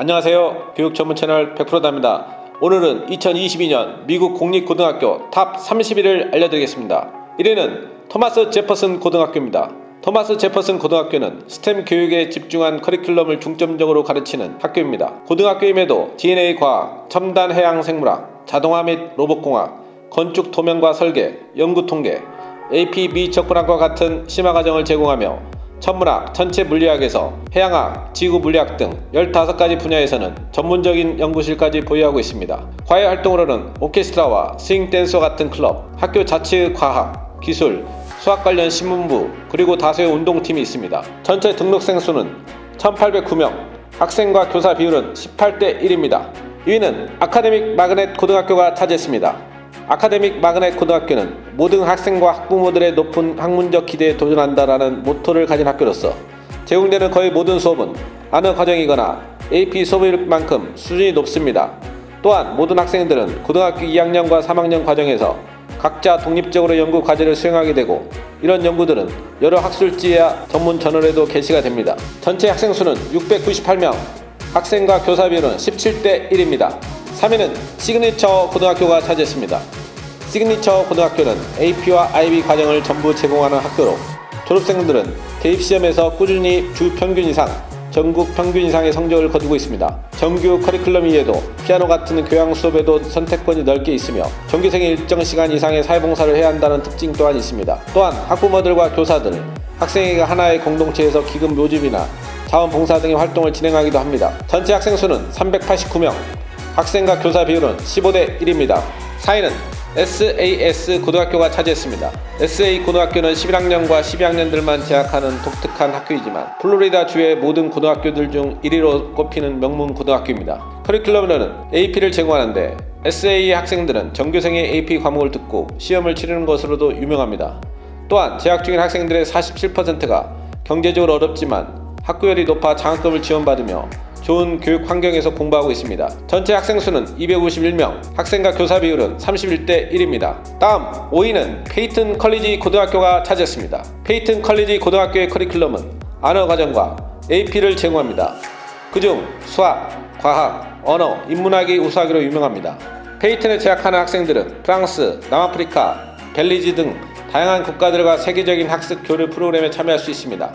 안녕하세요. 교육 전문 채널 100%다입니다. 오늘은 2022년 미국 공립고등학교 탑 30위를 알려드리겠습니다. 1위는 토마스 제퍼슨 고등학교입니다. 토마스 제퍼슨 고등학교는 스템 교육에 집중한 커리큘럼을 중점적으로 가르치는 학교입니다. 고등학교임에도 DNA 과학, 첨단 해양 생물학, 자동화 및 로봇공학, 건축 도면과 설계, 연구 통계, AP 미적분학과 같은 심화 과정을 제공하며 천문학, 천체 물리학에서 해양학, 지구 물리학 등 15가지 분야에서는 전문적인 연구실까지 보유하고 있습니다. 과외 활동으로는 오케스트라와 스윙 댄스와 같은 클럽, 학교 자체 과학, 기술, 수학 관련 신문부, 그리고 다수의 운동팀이 있습니다. 전체 등록생 수는 1809명, 학생과 교사 비율은 18대 1입니다. 2위는 아카데믹 마그넷 고등학교가 차지했습니다. 아카데믹 마그넷 고등학교는 모든 학생과 학부모들의 높은 학문적 기대에 도전한다라는 모토를 가진 학교로서 제공되는 거의 모든 수업은 안어 과정이거나 AP 수업일 만큼 수준이 높습니다. 또한 모든 학생들은 고등학교 2학년과 3학년 과정에서 각자 독립적으로 연구 과제를 수행하게 되고 이런 연구들은 여러 학술지와 전문 저널에도 게시가 됩니다. 전체 학생 수는 698명, 학생과 교사 비율은 17대 1입니다. 3위는 시그니처 고등학교가 차지했습니다. 시그니처 고등학교는 AP와 IB 과정을 전부 제공하는 학교로 졸업생들은 대입시험에서 꾸준히 주 평균 이상, 전국 평균 이상의 성적을 거두고 있습니다. 정규 커리큘럼 이외에도 피아노 같은 교양 수업에도 선택권이 넓게 있으며 정규생이 일정 시간 이상의 사회봉사를 해야 한다는 특징 또한 있습니다. 또한 학부모들과 교사들, 학생에게 하나의 공동체에서 기금 모집이나 자원봉사 등의 활동을 진행하기도 합니다. 전체 학생 수는 389명, 학생과 교사 비율은 15대 1입니다. 4위는 SAS 고등학교가 차지했습니다. SA 고등학교는 11학년과 12학년들만 재학하는 독특한 학교이지만 플로리다 주의 모든 고등학교들 중 1위로 꼽히는 명문 고등학교입니다. 커리큘럼으로는 AP를 제공하는데 SA 학생들은 정규생의 AP 과목을 듣고 시험을 치르는 것으로도 유명합니다. 또한 재학 중인 학생들의 47%가 경제적으로 어렵지만 학구열이 높아 장학금을 지원받으며 좋은 교육 환경에서 공부하고 있습니다. 전체 학생 수는 251명, 학생과 교사 비율은 31대 1입니다. 다음 5위는 페이튼 컬리지 고등학교가 차지했습니다. 페이튼 컬리지 고등학교의 커리큘럼은 안어 과정과 AP를 제공합니다. 그중 수학, 과학, 언어, 인문학이 우수하기로 유명합니다. 페이튼에 재학하는 학생들은 프랑스, 남아프리카, 벨리즈 등 다양한 국가들과 세계적인 학습 교류 프로그램에 참여할 수 있습니다.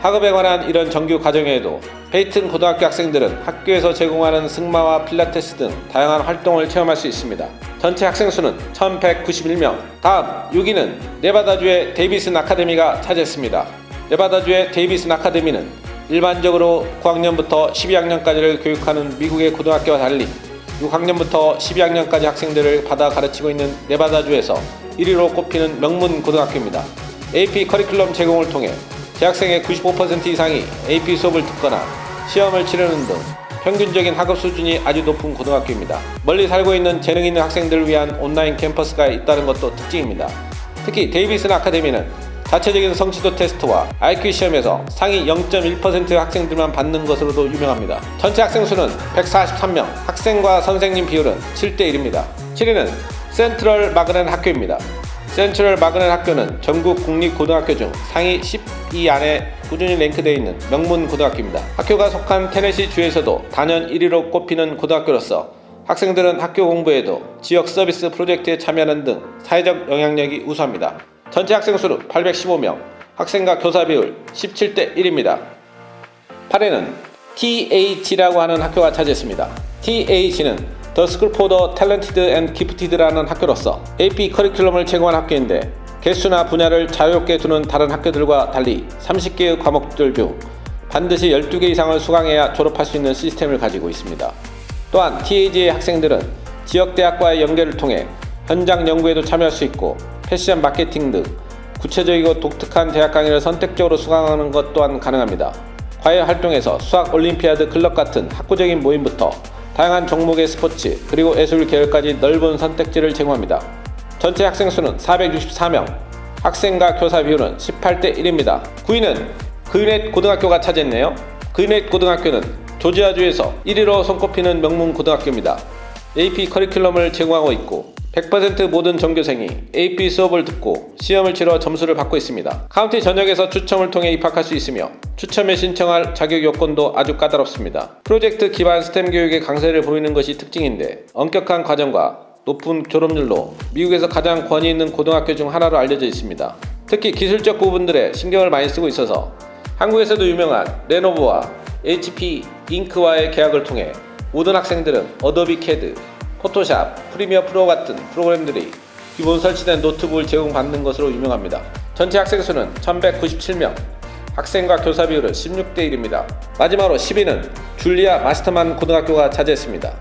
학업에 관한 이런 정규 과정에도 페이튼 고등학교 학생들은 학교에서 제공하는 승마와 필라테스 등 다양한 활동을 체험할 수 있습니다. 전체 학생 수는 1191명. 다음 6위는 네바다주의 데이비슨 아카데미가 차지했습니다. 네바다주의 데이비슨 아카데미는 일반적으로 9학년부터 12학년까지를 교육하는 미국의 고등학교와 달리 6학년부터 12학년까지 학생들을 받아 가르치고 있는 네바다주에서 1위로 꼽히는 명문 고등학교입니다. AP 커리큘럼 제공을 통해 재학생의 95% 이상이 AP 수업을 듣거나 시험을 치르는 등 평균적인 학업 수준이 아주 높은 고등학교입니다. 멀리 살고 있는 재능 있는 학생들을 위한 온라인 캠퍼스가 있다는 것도 특징입니다. 특히 데이비슨 아카데미는 자체적인 성취도 테스트와 IQ 시험에서 상위 0.1% 학생들만 받는 것으로도 유명합니다. 전체 학생 수는 143명, 학생과 선생님 비율은 7대 1입니다. 7위는 센트럴 마그넨 학교입니다. 센트럴 마그넨 학교는 전국 공립고등학교 중 상위 12 안에 꾸준히 랭크되어 있는 명문 고등학교입니다. 학교가 속한 테네시 주에서도 단연 1위로 꼽히는 고등학교로서 학생들은 학교 공부에도 지역 서비스 프로젝트에 참여하는 등 사회적 영향력이 우수합니다. 전체 학생 수는 815명, 학생과 교사 비율 17대 1입니다. 8위는 TH라고 하는 학교가 차지했습니다. TH는 School for the Talented and Gifted라는 학교로서 AP 커리큘럼을 제공한 학교인데 개수나 분야를 자유롭게 두는 다른 학교들과 달리 30개의 과목들 중 반드시 12개 이상을 수강해야 졸업할 수 있는 시스템을 가지고 있습니다. 또한 TAG의 학생들은 지역 대학과의 연계를 통해 현장 연구에도 참여할 수 있고 패션 마케팅 등 구체적이고 독특한 대학 강의를 선택적으로 수강하는 것 또한 가능합니다. 과외 활동에서 수학 올림피아드 클럽 같은 학구적인 모임부터 다양한 종목의 스포츠 그리고 예술 계열까지 넓은 선택지를 제공합니다. 전체 학생 수는 464명, 학생과 교사 비율은 18대 1입니다. 9위는 그윈넷 고등학교가 차지했네요. 그윈넷 고등학교는 조지아주에서 1위로 손꼽히는 명문 고등학교입니다. AP 커리큘럼을 제공하고 있고 100% 모든 전교생이 AP 수업을 듣고 시험을 치러 점수를 받고 있습니다. 카운티 전역에서 추첨을 통해 입학할 수 있으며 추첨에 신청할 자격 요건도 아주 까다롭습니다. 프로젝트 기반 스템 교육의 강세를 보이는 것이 특징인데 엄격한 과정과 높은 졸업률로 미국에서 가장 권위 있는 고등학교 중 하나로 알려져 있습니다. 특히 기술적 부분들에 신경을 많이 쓰고 있어서 한국에서도 유명한 레노버와 HP 잉크와의 계약을 통해 모든 학생들은 어도비 캐드, 포토샵, 프리미어 프로 같은 프로그램들이 기본 설치된 노트북을 제공받는 것으로 유명합니다. 전체 학생 수는 1197명, 학생과 교사 비율은 16대 1입니다. 마지막으로 10위는 줄리아 마스터만 고등학교가 차지했습니다.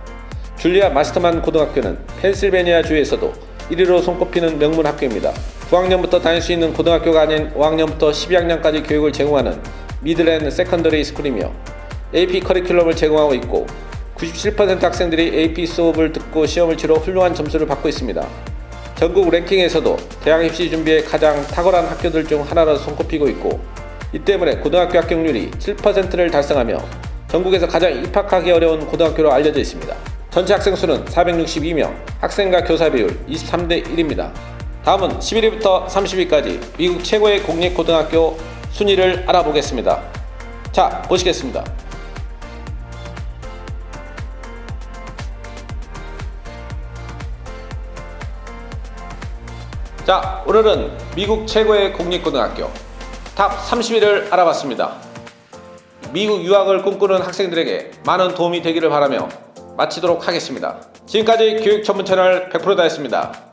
줄리아 마스터만 고등학교는 펜실베니아 주에서도 1위로 손꼽히는 명문 학교입니다. 9학년부터 다닐 수 있는 고등학교가 아닌 5학년부터 12학년까지 교육을 제공하는 미들앤 세컨더리 스쿨이며 AP 커리큘럼을 제공하고 있고 97% 학생들이 AP 수업을 듣고 시험을 치러 훌륭한 점수를 받고 있습니다. 전국 랭킹에서도 대학 입시 준비에 가장 탁월한 학교들 중 하나로 손꼽히고 있고 이 때문에 고등학교 합격률이 7%를 달성하며 전국에서 가장 입학하기 어려운 고등학교로 알려져 있습니다. 전체 학생 수는 462명, 학생과 교사 비율 23대 1입니다. 다음은 11위부터 30위까지 미국 최고의 공립고등학교 순위를 알아보겠습니다. 자, 보시겠습니다. 자, 오늘은 미국 최고의 공립고등학교 탑 30위를 알아봤습니다. 미국 유학을 꿈꾸는 학생들에게 많은 도움이 되기를 바라며 마치도록 하겠습니다. 지금까지 교육 전문 채널 100%다였습니다.